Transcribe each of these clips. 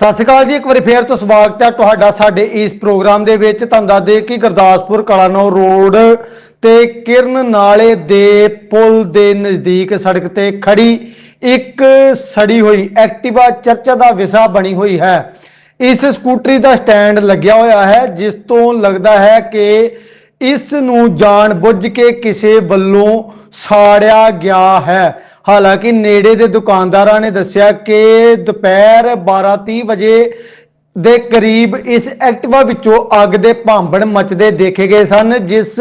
ਸਤਿ ਸ਼੍ਰੀ ਅਕਾਲ ਜੀ, ਇੱਕ ਵਾਰੀ ਫੇਰ ਤੋਂ ਸਵਾਗਤ ਹੈ ਤੁਹਾਡਾ ਸਾਡੇ ਇਸ ਪ੍ਰੋਗਰਾਮ ਦੇ ਵਿੱਚ। ਤੁਹਾਨੂੰ ਦੱਸ ਦੇ ਕਿ ਗੁਰਦਾਸਪੁਰ ਕਲਾਨੌਰ ਰੋਡ ਤੇ ਕਿਰਨ ਨਾਲੇ ਦੇ ਪੁਲ ਦੇ ਨਜ਼ਦੀਕ ਸੜਕ ਤੇ ਖੜੀ ਇੱਕ ਸੜੀ ਹੋਈ ਐਕਟਿਵਾ ਚਰਚਾ ਦਾ ਵਿਸ਼ਾ ਬਣੀ ਹੋਈ ਹੈ। ਇਸ ਸਕੂਟਰੀ ਦਾ ਸਟੈਂਡ ਲੱਗਿਆ ਹੋਇਆ ਹੈ, ਜਿਸ ਤੋਂ ਲੱਗਦਾ ਹੈ ਕਿ ਇਸ ਨੂੰ ਜਾਣ ਬੁੱਝ ਕੇ ਕਿਸੇ ਵੱਲੋਂ ਸਾੜਿਆ ਗਿਆ ਹੈ। ਹਾਲਾਂਕਿ ਨੇੜੇ ਦੇ ਦੁਕਾਨਦਾਰਾਂ ਨੇ ਦੱਸਿਆ ਕਿ ਦੁਪਹਿਰ 12:30 ਵਜੇ ਦੇ ਕਰੀਬ ਇਸ ਐਕਟਿਵਾ ਵਿੱਚੋਂ ਅੱਗ ਦੇ ਭਾਂਬੜ ਮਚਦੇ ਦੇਖੇ ਗਏ ਸਨ, ਜਿਸ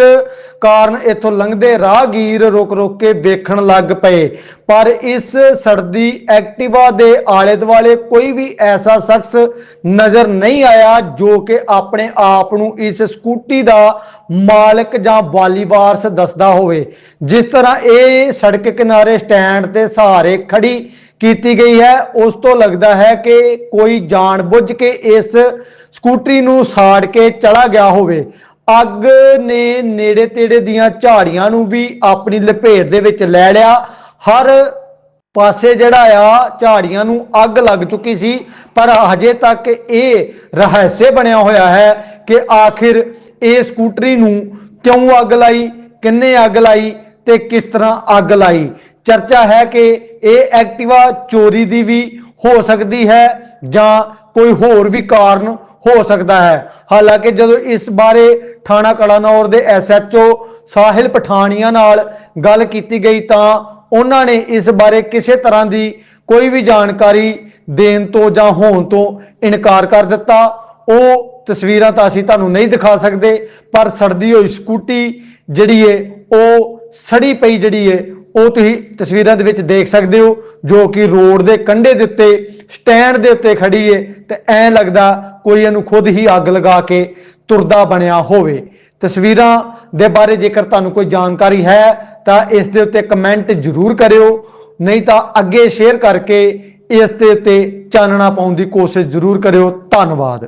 ਕਾਰਨ ਇੱਥੋਂ ਲੰਘਦੇ ਰਾਹਗੀਰ ਰੁਕ ਰੁਕ ਕੇ ਵੇਖਣ ਲੱਗ ਪਏ। ਪਰ ਇਸ ਸੜਦੀ ਐਕਟਿਵਾ ਦੇ ਆਲੇ ਦੁਆਲੇ ਕੋਈ ਵੀ ਐਸਾ ਸ਼ਖਸ ਨਜ਼ਰ ਨਹੀਂ ਆਇਆ, ਜੋ ਕਿ ਆਪਣੇ ਆਪ ਨੂੰ ਇਸ ਸਕੂਟੀ ਦਾ ਮਾਲਕ ਜਾਂ ਵਾਲੀ ਵਾਰਸ ਦੱਸਦਾ ਹੋਵੇ। ਜਿਸ ਤਰ੍ਹਾਂ ਇਹ ਸੜਕ ਕਿਨਾਰੇ ਸਟੈਂਡ ਤੇ ਸਹਾਰੇ ਖੜੀ ਕੀਤੀ ਗਈ ਹੈ। ਉਸ ਤੋਂ ਲੱਗਦਾ ਹੈ ਕਿ ਕੋਈ ਜਾਣਬੁੱਝ ਕੇ ਇਸ ਸਕੂਟਰੀ ਨੂੰ ਸਾੜ ਕੇ ਚਲਾ ਗਿਆ ਹੋਵੇ। ਅੱਗ ਨੇ ਨੇੜੇ ਤੇੜੇ ਦੀਆਂ ਝਾੜੀਆਂ ਨੂੰ ਵੀ ਆਪਣੀ ਲਪੇਟ ਦੇ ਵਿੱਚ ਲੈ ਲਿਆ। ਹਰ ਪਾਸੇ ਜਿਹੜਾ ਆ, ਝਾੜੀਆਂ ਨੂੰ ਅੱਗ ਲੱਗ ਚੁੱਕੀ ਸੀ। ਪਰ ਹਜੇ ਤੱਕ ਇਹ ਰਹੱਸੇ ਬਣਿਆ ਹੋਇਆ ਹੈ ਕਿ ਆਖਿਰ ਇਹ ਸਕੂਟਰੀ ਨੂੰ ਕਿਉਂ ਅੱਗ ਲਾਈ, ਕਿੰਨੇ ਅੱਗ ਲਾਈ ਤੇ ਕਿਸ ਤਰ੍ਹਾਂ ਅੱਗ ਲਾਈ? ਚਰਚਾ ਹੈ ਕਿ ਇਹ ਐਕਟਿਵਾ ਚੋਰੀ ਦੀ ਵੀ ਹੋ ਸਕਦੀ ਹੈ ਜਾਂ ਕੋਈ ਹੋਰ ਵੀ ਕਾਰਨ ਹੋ ਸਕਦਾ ਹੈ। ਹਾਲਾਂਕਿ ਜਦੋਂ ਇਸ ਬਾਰੇ ਥਾਣਾ ਕੜਾਨੌਰ ਦੇ ਐਸਐਚਓ ਸਾਹਿਲ ਪਠਾਨੀਆਂ ਨਾਲ ਗੱਲ ਕੀਤੀ ਗਈ ਤਾਂ ਉਹਨਾਂ ਨੇ ਇਸ ਬਾਰੇ ਕਿਸੇ ਤਰ੍ਹਾਂ ਦੀ ਕੋਈ ਵੀ ਜਾਣਕਾਰੀ ਦੇਣ ਤੋਂ ਜਾਂ ਹੋਣ ਤੋਂ ਇਨਕਾਰ ਕਰ ਦਿੱਤਾ। ਉਹ ਤਸਵੀਰਾਂ ਤਾਂ ਅਸੀਂ ਤੁਹਾਨੂੰ ਨਹੀਂ ਦਿਖਾ ਸਕਦੇ, ਪਰ ਸੜਦੀ ਹੋਈ ਸਕੂਟੀ ਜਿਹੜੀ ਏ, ਉਹ ਸੜੀ ਪਈ ਜਿਹੜੀ ਏ ਉਹ ਤੁਸੀਂ ਤਸਵੀਰਾਂ ਦੇ ਵਿੱਚ ਦੇਖ ਸਕਦੇ ਹੋ, ਜੋ ਕਿ ਰੋਡ ਦੇ ਕੰਢੇ ਦੇ ਉੱਤੇ, ਸਟੈਂਡ ਦੇ ਉੱਤੇ ਖੜੀ ਏ, ਤੇ ਐਂ ਲੱਗਦਾ ਕੋਈ ਇਹਨੂੰ ਖੁਦ ਹੀ ਅੱਗ ਲਗਾ ਕੇ ਤੁਰਦਾ ਬਣਿਆ ਹੋਵੇ। ਤਸਵੀਰਾਂ ਦੇ ਬਾਰੇ ਜੇਕਰ ਤੁਹਾਨੂੰ ਕੋਈ ਜਾਣਕਾਰੀ ਹੈ, ਤਾਂ ਇਸ ਦੇ ਉੱਤੇ ਕਮੈਂਟ ਜ਼ਰੂਰ ਕਰਿਓ, ਨਹੀਂ ਤਾਂ ਅੱਗੇ ਸ਼ੇਅਰ ਕਰਕੇ ਇਸ ਦੇ ਉੱਤੇ ਚਾਨਣਾ ਪਾਉਣ ਦੀ ਕੋਸ਼ਿਸ਼ ਜ਼ਰੂਰ ਕਰਿਓ। ਧੰਨਵਾਦ।